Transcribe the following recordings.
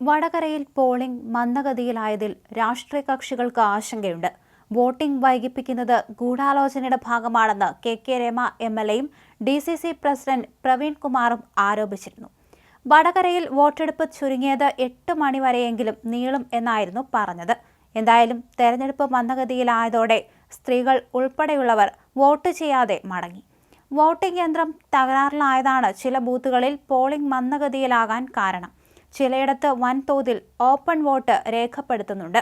വടകരയിൽ പോളിംഗ് മന്ദഗതിയിലായതിൽ രാഷ്ട്രീയ കക്ഷികൾക്ക് ആശങ്കയുണ്ട്. വോട്ടിംഗ് വൈകിപ്പിക്കുന്നത് ഗൂഢാലോചനയുടെ ഭാഗമാണെന്ന് K K Rema M L എയും D C C president Praveen കുമാറും ആരോപിച്ചിരുന്നു. വടകരയിൽ വോട്ടെടുപ്പ് ചുരുങ്ങിയത് എട്ട് മണിവരെയെങ്കിലും നീളും എന്നായിരുന്നു പറഞ്ഞത്. എന്തായാലും തെരഞ്ഞെടുപ്പ് മന്ദഗതിയിലായതോടെ സ്ത്രീകൾ ഉൾപ്പെടെയുള്ളവർ വോട്ട് ചെയ്യാതെ മടങ്ങി. വോട്ടിംഗ് യന്ത്രം തകരാറിലായതാണ് ചില ബൂത്തുകളിൽ പോളിംഗ് മന്ദഗതിയിലാകാൻ കാരണം. ചിലയിടത്ത് വൻതോതിൽ ഓപ്പൺ വോട്ട് രേഖപ്പെടുത്തുന്നുണ്ട്.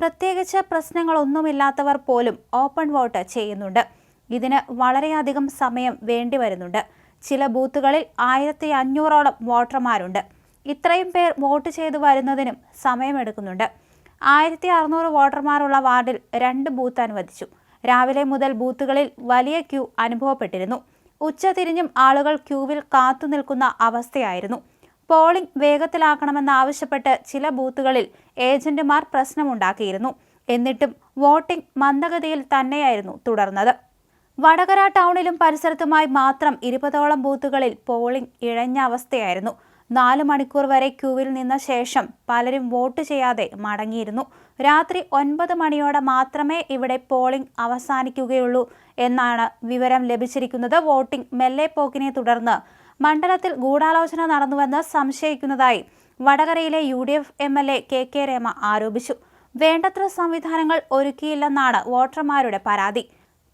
പ്രത്യേകിച്ച് പ്രശ്നങ്ങളൊന്നുമില്ലാത്തവർ പോലും ഓപ്പൺ വോട്ട് ചെയ്യുന്നുണ്ട്. ഇതിന് വളരെയധികം സമയം വേണ്ടി വരുന്നുണ്ട്. ചില ബൂത്തുകളിൽ ആയിരത്തി അഞ്ഞൂറോളം വോട്ടർമാരുണ്ട്. ഇത്രയും പേർ വോട്ട് ചെയ്തു വരുന്നതിനും സമയമെടുക്കുന്നുണ്ട്. ആയിരത്തി അറുന്നൂറ് വോട്ടർമാരുള്ള വാർഡിൽ രണ്ട് ബൂത്ത് അനുവദിച്ചു. രാവിലെ മുതൽ ബൂത്തുകളിൽ വലിയ ക്യൂ അനുഭവപ്പെട്ടിരുന്നു. ഉച്ച തിരിഞ്ഞും ആളുകൾ ക്യൂവിൽ കാത്തു നിൽക്കുന്ന അവസ്ഥയായിരുന്നു. പോളിംഗ് വേഗത്തിലാക്കണമെന്നാവശ്യപ്പെട്ട് ചില ബൂത്തുകളിൽ ഏജന്റുമാർ പ്രശ്നമുണ്ടാക്കിയിരുന്നു. എന്നിട്ടും വോട്ടിംഗ് മന്ദഗതിയിൽ തന്നെയായിരുന്നു തുടർന്നത്. വടകര ടൗണിലും പരിസരത്തുമായി മാത്രം ഇരുപതോളം ബൂത്തുകളിൽ പോളിംഗ് ഇഴഞ്ഞ അവസ്ഥയായിരുന്നു. നാല് മണിക്കൂർ വരെ ക്യൂവിൽ നിന്ന ശേഷം പലരും വോട്ട് ചെയ്യാതെ മടങ്ങിയിരുന്നു. രാത്രി ഒൻപത് മണിയോടെ മാത്രമേ ഇവിടെ പോളിംഗ് അവസാനിക്കുകയുള്ളൂ എന്നാണ് വിവരം ലഭിച്ചിരിക്കുന്നത്. വോട്ടിംഗ് മെല്ലെ പോക്കിനെ തുടർന്ന് മണ്ഡലത്തിൽ ഗൂഢാലോചന നടന്നുവെന്ന് സംശയിക്കുന്നതായി വടകരയിലെ U D F M L A K K Rema ആരോപിച്ചു. വേണ്ടത്ര സംവിധാനങ്ങൾ ഒരുക്കിയില്ലെന്നാണ് വോട്ടർമാരുടെ പരാതി.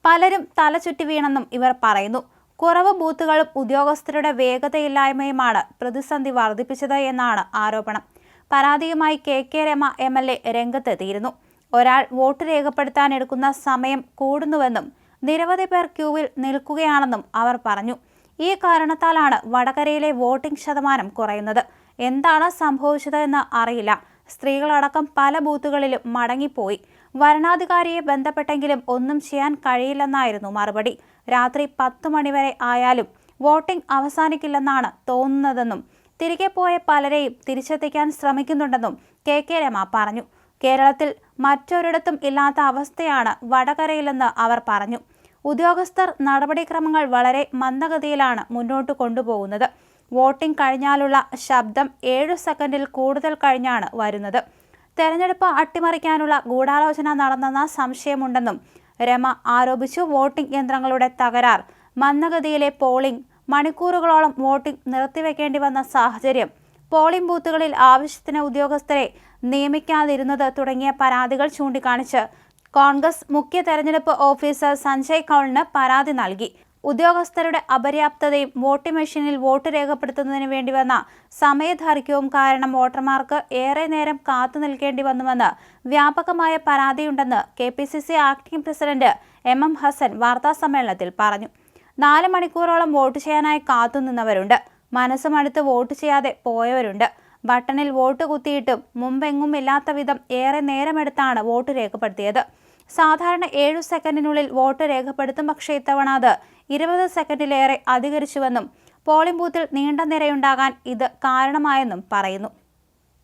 പലരും തലചുറ്റി വീണെന്നും ഇവർ പറയുന്നു. കുറവ് ബൂത്തുകളും ഉദ്യോഗസ്ഥരുടെ വേഗതയില്ലായ്മയുമാണ് പ്രതിസന്ധി വർദ്ധിപ്പിച്ചത് എന്നാണ് ആരോപണം. പരാതിയുമായി K K Rema M L A രംഗത്തെത്തിയിരുന്നു ഒരാൾ വോട്ട് രേഖപ്പെടുത്താൻ എടുക്കുന്ന സമയം കൂടുന്നുവെന്നും നിരവധി പേർ ക്യൂവിൽ നിൽക്കുകയാണെന്നും അവർ പറഞ്ഞു. ഈ കാരണത്താലാണ് വടകരയിലെ വോട്ടിംഗ് ശതമാനം കുറയുന്നത്. എന്താണ് സംഭവിച്ചതെന്ന് അറിയില്ല. സ്ത്രീകളടക്കം പല ബൂത്തുകളിലും മടങ്ങിപ്പോയി. വരണാധികാരിയെ ബന്ധപ്പെട്ടെങ്കിലും ഒന്നും ചെയ്യാൻ കഴിയില്ലെന്നായിരുന്നു മറുപടി. രാത്രി പത്ത് മണിവരെ ആയാലും വോട്ടിംഗ് അവസാനിക്കില്ലെന്നാണ് തോന്നുന്നതെന്നും തിരികെ പോയ പലരെയും തിരിച്ചെത്തിക്കാൻ ശ്രമിക്കുന്നുണ്ടെന്നും കെ കെ രമ പറഞ്ഞു. കേരളത്തിൽ മറ്റൊരിടത്തും ഇല്ലാത്ത അവസ്ഥയാണ് വടകരയിലെന്ന് അവർ പറഞ്ഞു. ഉദ്യോഗസ്ഥർ നടപടിക്രമങ്ങൾ വളരെ മന്ദഗതിയിലാണ് മുന്നോട്ട് കൊണ്ടുപോകുന്നത്. വോട്ടിംഗ് കഴിഞ്ഞാലുള്ള ശബ്ദം ഏഴു സെക്കൻഡിൽ കൂടുതൽ കഴിഞ്ഞാണ് വരുന്നത്. തെരഞ്ഞെടുപ്പ് അട്ടിമറിക്കാനുള്ള ഗൂഢാലോചന നടന്നെന്ന സംശയമുണ്ടെന്നും രമ ആരോപിച്ചു വോട്ടിംഗ് യന്ത്രങ്ങളുടെ തകരാർ മന്ദഗതിയിലെ പോളിംഗ് മണിക്കൂറുകളോളം വോട്ടിംഗ് നിർത്തിവെക്കേണ്ടി വന്ന സാഹചര്യം പോളിംഗ് ബൂത്തുകളിൽ ആവശ്യത്തിന് ഉദ്യോഗസ്ഥരെ നിയമിക്കാതിരുന്നത് തുടങ്ങിയ പരാതികൾ ചൂണ്ടിക്കാണിച്ച് കോൺഗ്രസ് മുഖ്യ തെരഞ്ഞെടുപ്പ് ഓഫീസർ സഞ്ജയ് കൗളിന് പരാതി നൽകി. ഉദ്യോഗസ്ഥരുടെ അപര്യാപ്തതയും വോട്ടിംഗ് മെഷീനിൽ വോട്ട് രേഖപ്പെടുത്തുന്നതിന് വേണ്ടി വന്ന സമയദൈർഘ്യവും കാരണം വോട്ടർമാർക്ക് ഏറെ നേരം കാത്തു നിൽക്കേണ്ടി വന്നുവെന്ന് വ്യാപകമായ പരാതിയുണ്ടെന്ന് K P C C acting president M M Hassan വാർത്താസമ്മേളനത്തിൽ പറഞ്ഞു. നാല് മണിക്കൂറോളം വോട്ട് ചെയ്യാനായി കാത്തുനിന്നവരുണ്ട് മനസ്സുമടുത്ത് വോട്ട് ചെയ്യാതെ പോയവരുണ്ട്. ബട്ടണിൽ വോട്ട് കുത്തിയിട്ടും മുമ്പെങ്ങും ഇല്ലാത്ത വിധം ഏറെ നേരമെടുത്താണ് വോട്ട് രേഖപ്പെടുത്തിയത്. സാധാരണ ഏഴു സെക്കൻഡിനുള്ളിൽ വോട്ട് രേഖപ്പെടുത്തും പക്ഷേ ഇത്തവണ അത് ഇരുപത് സെക്കൻഡിലേറെ അധികരിച്ചുവെന്നും പോളിംഗ് ബൂത്തിൽ നീണ്ട നിരയുണ്ടാകാൻ ഇത് കാരണമായെന്നും പറയുന്നു.